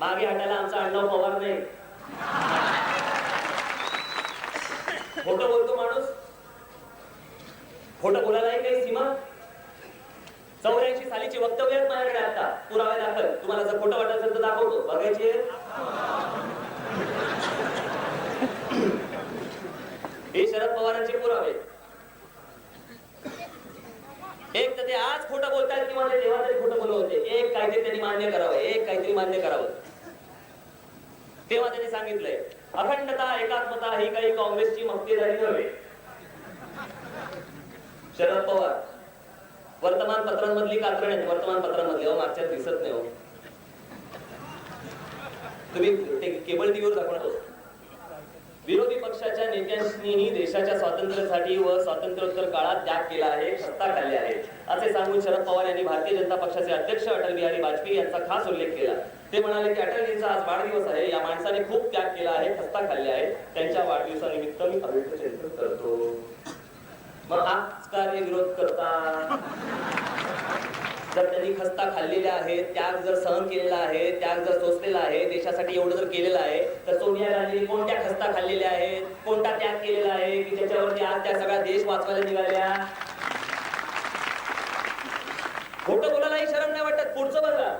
मागे हटायला आमचा अण्णव पवार नाही. खोट बोलतो माणूस. खोटं बोलायलाही काही सीमा. चौऱ्याऐंशी सालीची वक्तव्य आहेत माझ्याकडे आता. पुरावे दाखल. तुम्हाला जर खोटं वाटत असेल तर दाखवतो. बघायची हे शरद पवारांचे पुरावे. एक तर ते आज खोटं बोलतात किंवा ते तेव्हा तरी खोटं बोलत होते. एक काहीतरी त्यांनी मान्य करावं. एक काहीतरी मान्य करावं. तेव्हा त्यांनी सांगितलंय अखंडता एकात्मता ही काही काँग्रेसची मक्तेदारी नव्हे. शरद पवार वर्तमानपत्रांमधली कात्रण आहेत वर्तमानपत्रांमधली मागच्या दिसत नाही हो. तुम्ही ते केबल टीव्हीवर दाखवणार विरोधी पक्षाच्या नेत्यांनीही देशाच्या स्वातंत्र्यासाठी व स्वातंत्र्योत्तर काळात त्याग केला आहे सत्ता खाल्ली आहे. असे सांगून शरद पवार यांनी भारतीय जनता पक्षाचे अध्यक्ष अटल बिहारी वाजपेयी यांचा खास उल्लेख केला. ते म्हणाले की अटलजींचा आज वाढदिवस आहे. या माणसाने खूप त्याग केला आहे खस्ता खाल्ले आहे त्यांच्या वाढदिवसानिमित्त मी अभिनंदन करतो. मग आज कार्य विरोध करता जर त्यांनी खस्ता खाल्लेल्या आहेत त्याग जर सहन केलेला आहे त्याग जर सोसलेला आहे देशासाठी एवढं जर केलेलं आहे तर सोनिया गांधी कोणत्या खस्ता खाल्लेल्या आहेत कोणता त्याग केलेला आहे की त्याच्यावरती आज त्या सगळा देश वाचवायला निघाल्या? खोटं बोलायलाही शरम नाही वाटत. पुढचं बघा.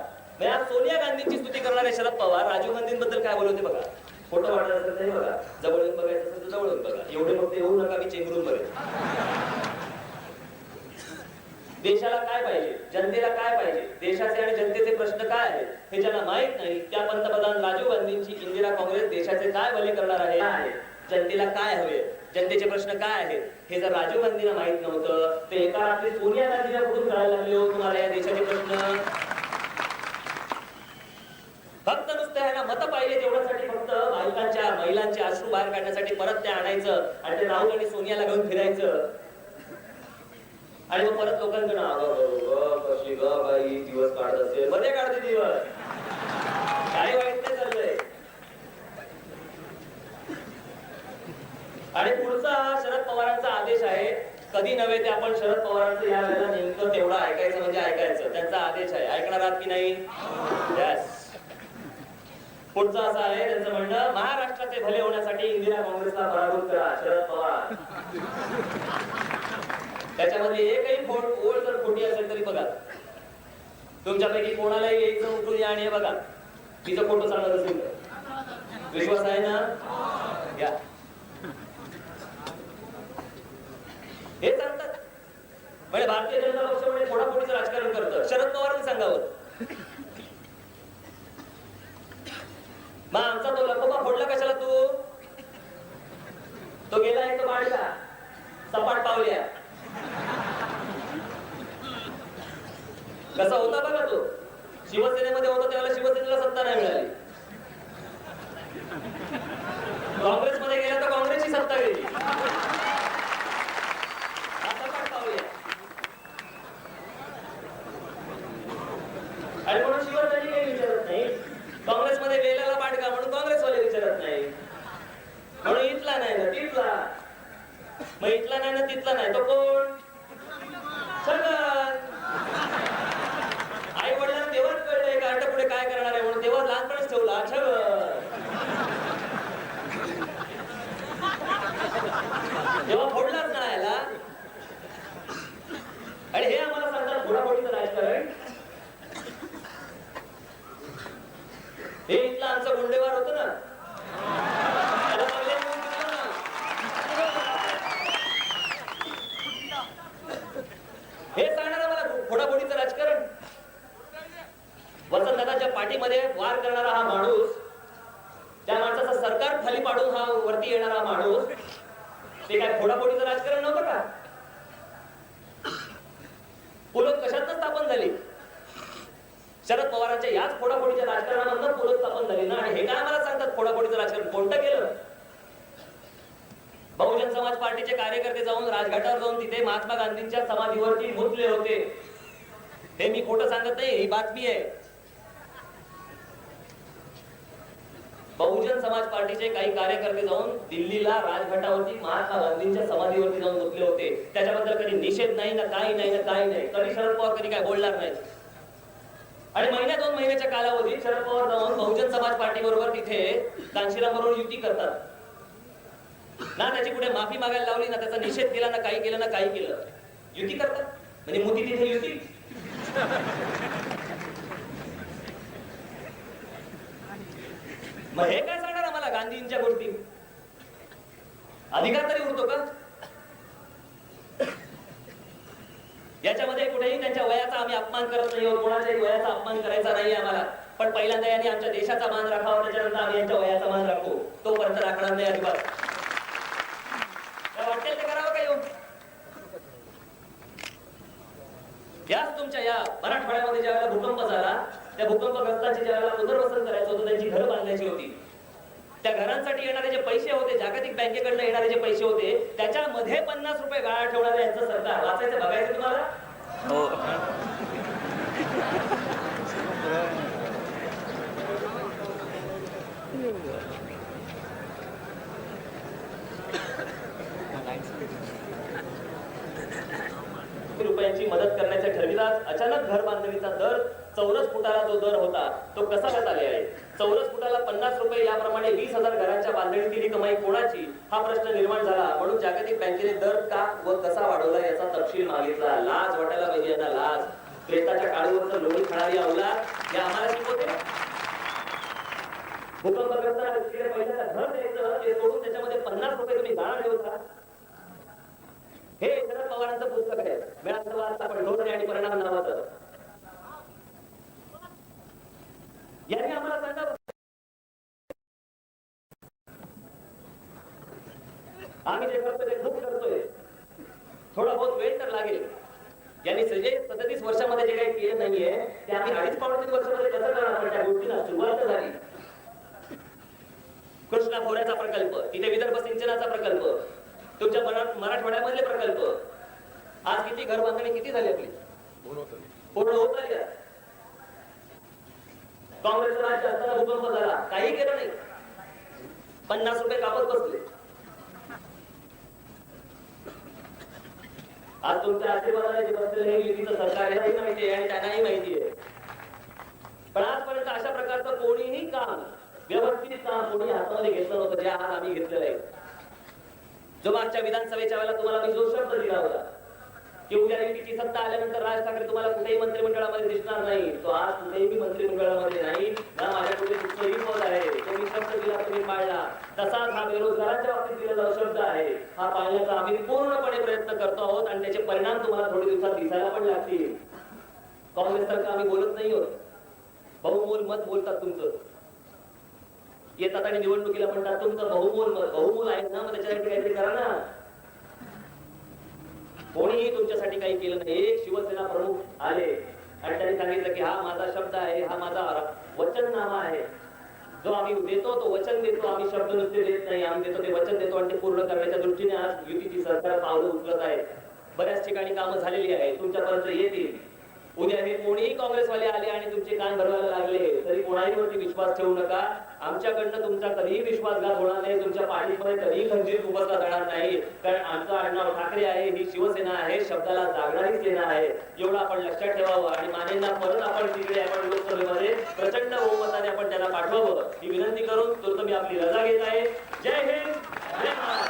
आज सोनिया गांधींची स्तुती करणारे शरद पवार. राजीव गांधींबद्दल काय बोलवते बघा. खोटं वाटत असेल तरी बघा. जवळ येऊन बघायचं असेल तर जवळ येऊन बघा. एवढे फक्त येऊ नका मी चेंबरून बघेन देशाला काय पाहिजे? जनतेला काय पाहिजे? देशाचे आणि जनतेचे प्रश्न काय आहेत? हे ज्यांना माहीत नाही त्या पंतप्रधान राजीव गांधींची इंदिरा काँग्रेस देशाचे काय भले करणार आहे? जनतेला काय हवे? जनतेचे प्रश्न काय आहेत? हे जर राजीव गांधींना माहीत नव्हतं ते एका रात्री सोनिया गांधीला कुठून कळायला लागले हो तुम्हाला या देशाचे प्रश्न फक्त नुसतं ह्यांना मत पाहिजे तेवढ्यासाठी फक्त बालकांच्या महिलांचे अश्रू बाहेर काढण्यासाठी परत ते आणायचं आणि ते राहुल आणि सोनियाला घेऊन फिरायचं. आणि मग परत लोकांकडे अगं कशी ग बाई दिवस काढत असेल. मध्ये काढते दिवस. काही वाईट नाही चाललंय. आणि पुढचा शरद पवारांचा आदेश आहे. कधी नव्हे ते आपण शरद पवारांचं या वेळेला नेमकं तेवढं ऐकायचं म्हणजे ऐकायचं. त्यांचा आदेश आहे. ऐकणार आहात की नाही? पुढचं असं आहे त्यांचं म्हणणं महाराष्ट्राचे भले होण्यासाठी इंदिरा काँग्रेसला पराभूत करा शरद पवार. त्याच्यामध्ये एकही फोट ओळ जर खोटी असेल तरी बघा. तुमच्यापैकी कोणालाही एक जण उठून या आणि हे बघा. तिचं फोटो सांगत असेल विश्वास आहे ना? या. हे सांगतात. म्हणजे भारतीय जनता पक्ष म्हणजे फोडाफोडीचं राजकारण करतं? शरद पवारांनी सांगावं मग आमचा तो लकोबा फोडला कशाला तू तो गेला एक तो मांडला सपाट पावल्या. कसा होता बघा तो. शिवसेनेमध्ये होता त्याला शिवसेनेला सत्ता नाही मिळाली. काँग्रेसमध्ये गेला तर काँग्रेसची सत्ता गेली हा सपाट पावल्या आणि म्हणून शिवसेनेने काही विचारत नाही काँग्रेसमध्ये वेलाला पाडका म्हणून काँग्रेसवाले विचारत नाही म्हणून इथला नाही ना तिथला मग इथला नाही ना तिथला नाही तो कोण? आई वडिलांना तेव्हाच कळलंय का आता पुढे काय करणार आहे म्हणून? तेव्हा लहानपणीच ठेवला छगन तेव्हा फोडलाच ना याला. आणि हे आम्हाला सांगतात फोडाफोडीचं राजकारण. हे इथलं आमचं गुंडेवार होतं ना त्याला पहिले येऊन दिलं ना. हे सांगणार मला फोडाफोडीचं राजकारण. वसंतदादाच्या पाठीमध्ये वार करणारा हा माणूस त्या माणसाचं सरकार खाली पाडून हा वरती येणारा माणूस ते काय फोडाफोडीचं राजकारण नव्हतं का? पुलत कशातनं स्थापन झाली? शरद पवारांच्या याच फोडाफोडीच्या राजकारणामधनं पुलत स्थापन झाली ना? आणि हे काय मला सांगतात फोडाफोडीचं राजकारण? कोणतं केलं? बहुजन समाज पार्टीचे कार्यकर्ते जाऊन राजघाटावर जाऊन तिथे महात्मा गांधींच्या समाधीवरती मुतले होते. हे मी खोटं सांगत नाही ही बातमी आहे. बहुजन समाज पार्टीचे काही कार्यकर्ते जाऊन दिल्लीला राजघाटावरती महात्मा गांधींच्या समाधीवरती जाऊन बसले होते. त्याच्याबद्दल कधी निषेध नाही ना काही नाही ना काही नाही. कधी शरद पवार कधी काय बोलणार नाही आणि महिन्या दोन महिन्याच्या कालावधीत शरद पवार जाऊन बहुजन समाज पार्टी बरोबर तिथे कांशीराम बरोबर युती करतात. ना त्याची कुठे माफी मागायला लावली ना त्याचा निषेध केला ना काही केलं ना काही केलं. युती करतात. म्हणजे मोदी तिथे युती. मग हे काय सांगणार आम्हाला गांधींच्या गोष्टी? अधिकार तरी उरतो का? याच्यामध्ये कुठेही त्यांच्या वयाचा आम्ही अपमान करत नाही आहोत. कोणाच्याही वयाचा अपमान करायचा नाही आम्हाला. पण पहिल्यांदा यांनी आमच्या देशाचा मान राखावा त्याच्यानंतर आम्ही यांच्या वयाचा मान राखू. तोपर्यंत राखणार नाही अजिबात. वाटेल ते करावं का येऊन? याच तुमच्या या मराठवाड्यामध्ये ज्या वेळेला भूकंप झाला त्या भूकंपग्रस्तांची ज्या वेळेला पुनर्वसन करायचं होतं त्यांची घरं बांधायची होती. त्या घरांसाठी येणारे जे पैसे होते जागतिक बँकेकडनं येणारे जे पैसे होते त्याच्यामध्ये पन्नास रुपये गाळा ठेवणारे यांचं सरकार. वाचायचं बघायचं तुम्हाला? हो. रुपयांची मदत करण्याचे ठरविलास अचानक घर बांधणीचा दर चौरस फुटाला जो दर होता. तो कसा करता आले आहे? चौरस फुटाला पन्नास रुपये याप्रमाणे वीस हजार घरांच्या बांधणीतील कमाई कोणाची? हा प्रश्न निर्माण झाला. म्हणून जागतिक बँकेने दर का व कसा वाढवला याचा तपशील मागितला. लाज वाटायला पाहिजे यांना लाज. प्रेताच्या काळूवरचं लोणी खाणारी अवलाद हे आम्हाला शिकवते भूकंपग्रस्तांना तिकडे घर द्यायचं ते सोडून त्याच्यामध्ये पन्नास रुपये तुम्ही गाळा ठेवता हे शरद पवारांचं पुस्तक आहे. मिळालं आपण धोरणे आणि परिणाम नावाचं. यांनी आम्हाला सांगावं आम्ही जे करतो ते खूप करतोय. थोडा बहुत वेळ तर लागेल. यांनी सजे सदतीस वर्षामध्ये जे काही केलं नाहीये ते आम्ही अडीच पावतीस वर्षामध्ये कसं करणार पण त्या गोष्टीला सुरुवात झाली. कृष्णा खोऱ्याचा प्रकल्प तिथे विदर्भ सिंचनाचा प्रकल्प तुमच्या मराठवाड्यामधले प्रकल्प. आज किती घर बांधणी किती झाली आपली? पूर्ण होत आली काँग्रेस राज्य असताना भूकंप झाला. काही केलं नाही. पन्नास रुपये कापत बसले. आज तुमच्या आशीर्वादाने जे बसलेलं हे युतीचं सरकार आहे माहिती आहे आणि त्यांनाही माहिती आहे. पण आजपर्यंत अशा प्रकारचं कोणीही काम व्यवस्थित काम कोणी हातामध्ये घेतलं नव्हतं जे आज आम्ही घेतलेलं आहे. जो मागच्या विधानसभेच्या वेळेला तुम्हाला मी जो शब्द दिला होता की उद्या युतीची सत्ता आल्यानंतर राज ठाकरे तुम्हाला कुठेही मंत्रिमंडळामध्ये दिसणार नाही. तो आज कुठेही मंत्रिमंडळामध्ये नाही. ना माझ्याकडे कुठलंही पद आहे. तो मी शब्द दिला तुम्ही पाळला. तसाच हा बेरोजगारांच्या बाबतीत दिलेला शब्द आहे हा पाळण्याचा आम्ही पूर्णपणे प्रयत्न करतो आहोत आणि त्याचे परिणाम तुम्हाला थोडे दिवसात दिसायला पण लागतील. काँग्रेस सारखं आम्ही बोलत नाही आहोत. बहुमोल मत बोलतात तुमचं. येतात आणि निवडणुकीला म्हणतात तुमचं बहुमोल मत बहुमोल आहे ना मग त्याच्यासाठी काहीतरी करा ना. कोणीही तुमच्यासाठी काही केलं नाही. एक शिवसेना प्रमुख आले आणि त्यांनी सांगितलं की हा माझा शब्द आहे हा माझा वचननामा आहे. जो आम्ही देतो तो वचन देतो. आम्ही शब्द नुसते देत नाही. आम्ही देतो ते वचन देतो आणि ते पूर्ण करण्याच्या दृष्टीने आज युतीची सरकार पावलं उचलत आहे. बऱ्याच ठिकाणी कामं झालेली आहे तुमच्यापर्यंत येतील. उद्या हे कोणीही काँग्रेसवाले आले आणि तुमचे कान भरवायला लागले तरी कोणाहीवरती विश्वास ठेवू नका. आमच्याकडनं तुमचा कधीही विश्वासघात होणार नाही तुमच्या पाठीमध्ये कधीही खंजीर खुपसला जाणार नाही. कारण आमचं आडनाव ठाकरे आहे ही शिवसेना आहे शब्दाला जागणारी सेना आहे. एवढं आपण लक्षात ठेवावं आणि मानेंना परत आपण तिकडे आपण लोकसभेमध्ये प्रचंड बहुमताने आपण त्याला पाठवावं ही विनंती करून तो मी आपली रजा घेत आहे. जय हिंद जय महाराज